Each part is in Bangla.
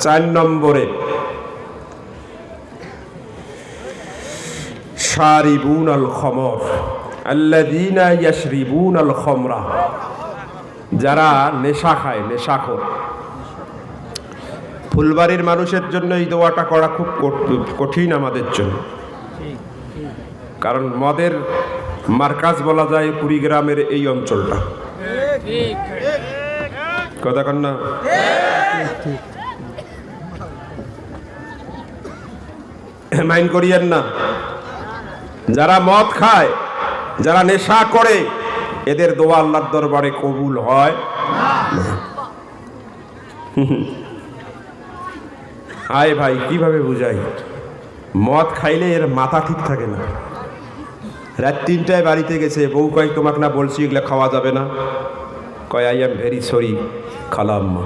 চার নম্বরে। শারিবুন আল খমর আল্লাযীনা ইয়াশরিবুন আল খমরা। যারা নেশা খায় নেশাখোর। ফুলবাড়ির মানুষের জন্য এই দোয়াটা করা খুব কঠ- কঠিন আমাদের জন্য। কারণ মদের মার্কাজ বলা যায় কুড়িগ্রামের এই অঞ্চলটা। কথা কন মাইন্ড করিয়েন না। যারা মদ খায়, যারা নেশা করে, এদের দোয়া আল্লাহর দরবারে কবুল হয়। আয় ভাই, কীভাবে বুঝাই? মদ খাইলে এর মাথা ঠিক থাকে না। রাত তিনটায় বাড়িতে গেছে, বউ কয়, তোমাকে না বলছি, এগুলো খাওয়া যাবে না? কয়, আই এম ভেরি সরি খালাম মা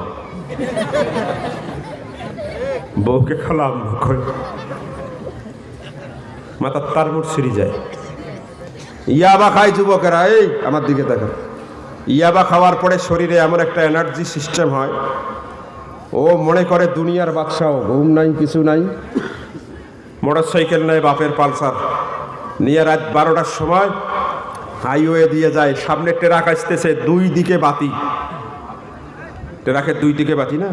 বউকে খালাম মা কয়। মাথা তার মুঠ ছিঁড়ি যায়। ইয়াবা খায় যুবকেরা, এই আমার দিকে দেখা ইয়াবা খাওয়ার পরে শরীরে এমন একটা এনার্জি সিস্টেম হয়। ও মনে করে দুনিয়ার বাদশাহ, ঘুম নাই, কিছু নাই। মোটর সাইকেল নেয় বাপের পালসার। নিয়ে রাত বারোটার সময় হাইওয়ে দিয়ে যায়। সামনে ট্রাক আসতেছে, দুই দিকে বাতি। ট্রাকের দুই দিকে বাতি না?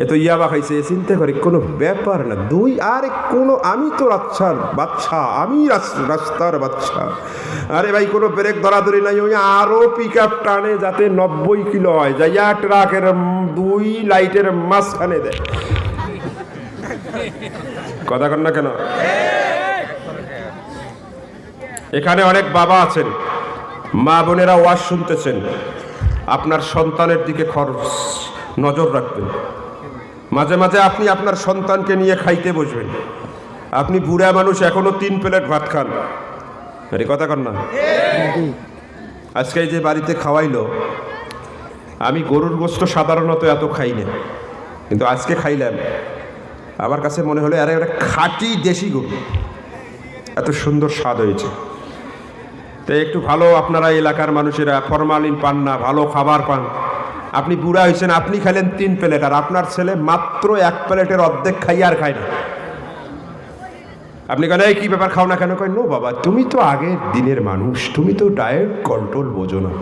এ তো ইয়াবা খাইছে চিন্তা করি কোনো ব্যাপার না। দুই আর কোনো, আমি তো রাস্তার বাচ্চা, আমি রাস- রাস্তার বাচ্চা। আরে ভাই, কোনো ব্রেক ধরাধরি নাই, ওই আরও পিক আপ টানে যাতে নব্বই কিলো হয়। যাইয়া ট্রাকের দুই লাইটের মাঝখানে দেয় কথা কন না কেন? এখানে অনেক বাবা আছেন। মা বোনেরা ওয়াজ শুনতেছেন। আপনার সন্তানের দিকে খরচ, নজর রাখবেন। মাঝে মাঝে আপনি আপনার সন্তানকে নিয়ে খাইতে বসবেন। আপনি বুড়া মানুষ, এখনও তিন প্লেট ভাত খান। আরে, কথা কন না। আজকে যে বাড়িতে খাওয়াইলো, আমি গরুর গোস্ত সাধারণত এত খাই না। কিন্তু আজকে খাইলাম। আমার কাছে মনে হলো, আরে, ওটা খাঁটি দেশি গরু। এত সুন্দর স্বাদ হয়েছে। তাই একটু ভালো আপনারা এলাকার মানুষেরা, ফরমালিন পান না, ভালো খাবার পান। আপনি বুড়া হয়েছেন, আপনি খাইলেন তিন প্লেট, আর আপনার ছেলে মাত্র এক প্লেটের অর্ধেক খাই আর খায় না। আপনি কেন কি ব্যাপার, খাও না কেন? কয় নো বাবা, তুমি তো আগের দিনের মানুষ, তুমি তো ডায়েট কন্ট্রোল বোঝো না।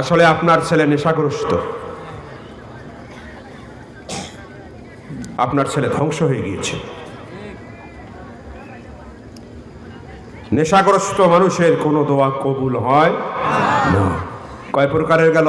আসলে আপনার ছেলে নেশাগ্রস্ত। আপনার ছেলে ধ্বংস হয়ে গিয়েছে। নেশাগ্রস্ত মানুষের কোনো দোয়া কবুল হয় না। কয় প্রকারের গেল।